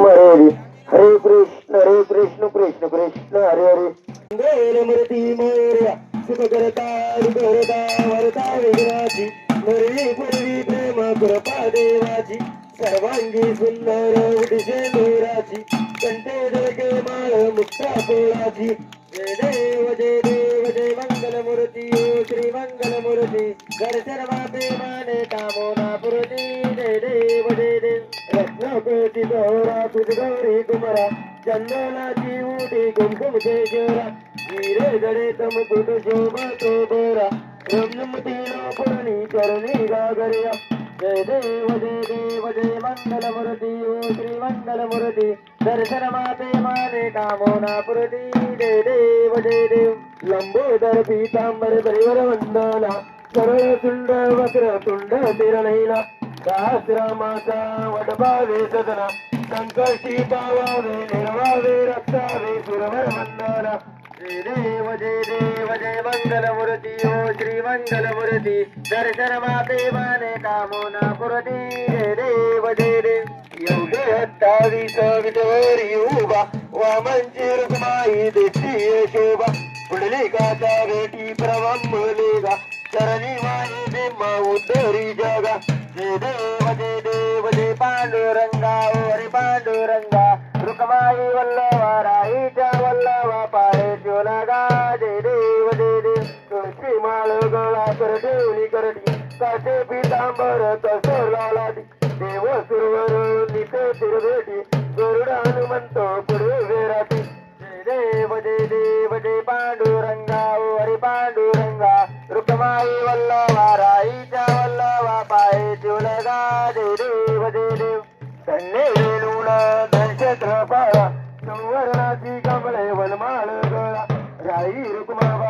हरे हरे कृष्ण हरे कृष्ण कृष्ण कृष्ण हरे हरे। सुख करता वरता पूर्वी प्रेम कृपा देवाची सर्वांगी सुंदर उदिशे नोराची कंठे जळके माळ मुक्ता पोळाची। जय देव जय देव जय मंगल मूर्ती श्री मंगल मूर्ती घर सर्वा रत्नकोटी गौरा तुझ गौरी कुमरा चंदनाची उटी कुमकुम केशरा वीरे गडे तमकुट शोभा तो बरा रमनमती पुरणी करणी गागर्या जय देव जय देव जय मंगल मूर्ती ओ श्री मंगल मूर्ती दर्शन माते माने कामोना पुरती जय देव जय देव लंबोदर पीतांबर परिवर वंदना सरळ तुंड तिरणैला सहस्रमाचा वडबावे सदना संकष्टी पावावे निर्वावे रक्तावे सुरवर वंदना जय देव जय देव जय मंगल मूर्ती ओ श्री मंगल मूर्ती दर्शन माते माने कामोना पुरती जय देव जय देव. एवढे अठ्ठावीस विटेवरी उभा वामनची रुक्माई देशी शोभा. पुढली काचा भेटी देव जय देव जय पांडुरंगा ओरे पांडुरंगा रुकमाई वल्लवा राईच्या वल्लवा पाय शिवलागा जय देव जय देव तुळशी माळ गळा कर देवली करडी काटे पितांबर कसर लालादी देव सुरवर निते तिरवेट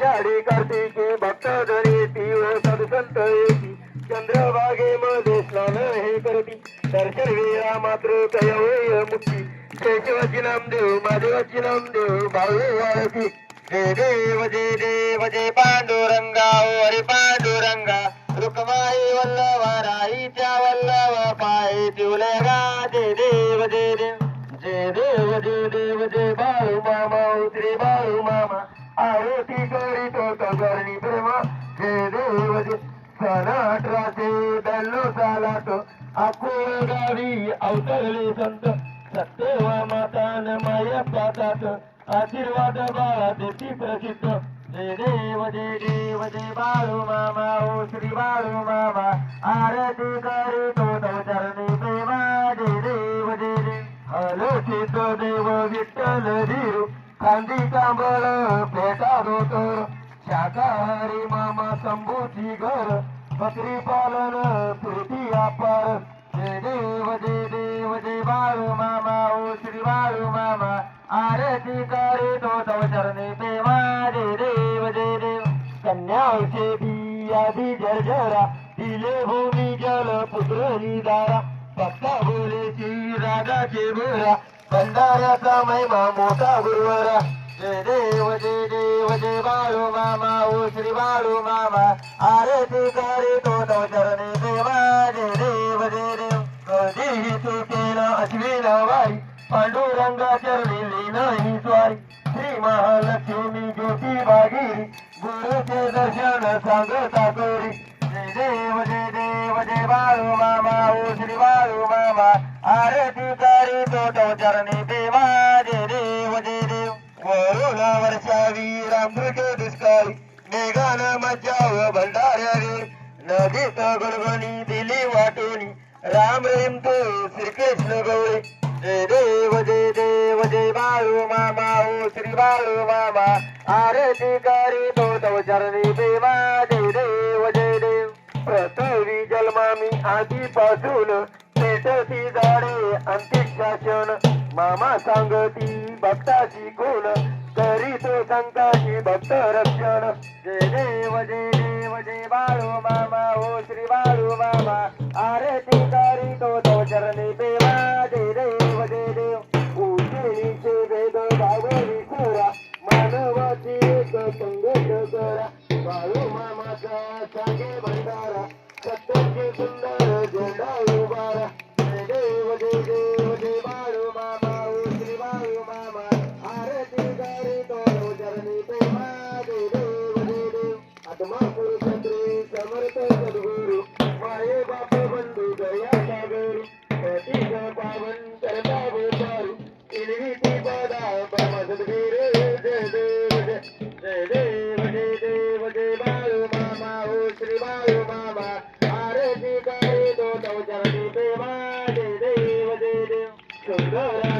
आषाढी कार्तिके भक्त येती व सदसंत येती चंद्रभागे मध्ये स्नान हे करती. दर्शन वेळा मात्र कयवय मुक्ती. केशवाची नामदेव महादेवाची नामदेव भाऊ वाळती जय देव जय देव जय पांडुरंगा ओ हरे पांडुरंगा. रुक्माई वल्लवा राईच्या वल्लवा पाय तिवलगा जय देव जय देव. जय देव जय देव जय बाळू मामा उतरी श्री आरती करीतो करणी प्रेमा देव अकोळ गावी अवतरले संत मातान माया पातात आशीर्वाद बाळा देती प्रसिद्ध जय देव जय देव जय बाळू मामा ओ श्री बाळू मामा आरती करीतो तव चरणी प्रेमा जय देव जय देव हलो देव विठ्ठल धीरू खांदी कांबळ पेटा धोतर शाकाहारी मामा शंभूची घर बकरी पालन प्रीती अपार जय देव जय देव जय बाळू मामा ओ श्री बाळू मामा. आरती करे तो तव चरणी प्रेमा जय देव जय देव. कन्याचे आधी जर्जरा दिले भूमी जल पुत्र दारा भक्ता बोलेची रागाचे बोरा भंडाऱ्याचा महिमा मोठा गुरुवरा. जय देव जय देव जय बाळू मामा ओ श्री बाळू मामा. आरती करी तो तव चरणी देवा जे देव जे देव. कधीही चुकेला अश्विन वाई पांडुरंगा चरणी लीन स्वारी. श्री महालक्ष्मी ज्योती बागिरी गुरुचे दर्शन सांगता वारावी नदीत गुणगुणी दिली वाटून राम रेम तू श्रीकृष्ण गौरी. जय देव जय देव जय बाळू मामा. ओ श्री बाळू मामा. आरती करी तो तव चरणी देवा. जय देव जय देव. पृथ्वी जन्मामी आधीपासून पेटती झाडे अंतिम शासन. मामा सांगती भक्ताची गुण. करीते संतांची भक्त रक्षण. जय देव जय देव जय बाळू मामा हो श्री बाळू मामा आरती करीतो तो चरणी देवा. जय देव जय देव उजळीचे वेद भावरी खुरा मानवाची एक संघट करा. बाळू मामाचा सांगे भंडारा. सत्याचे सुंदर Valeu!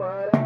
हमारा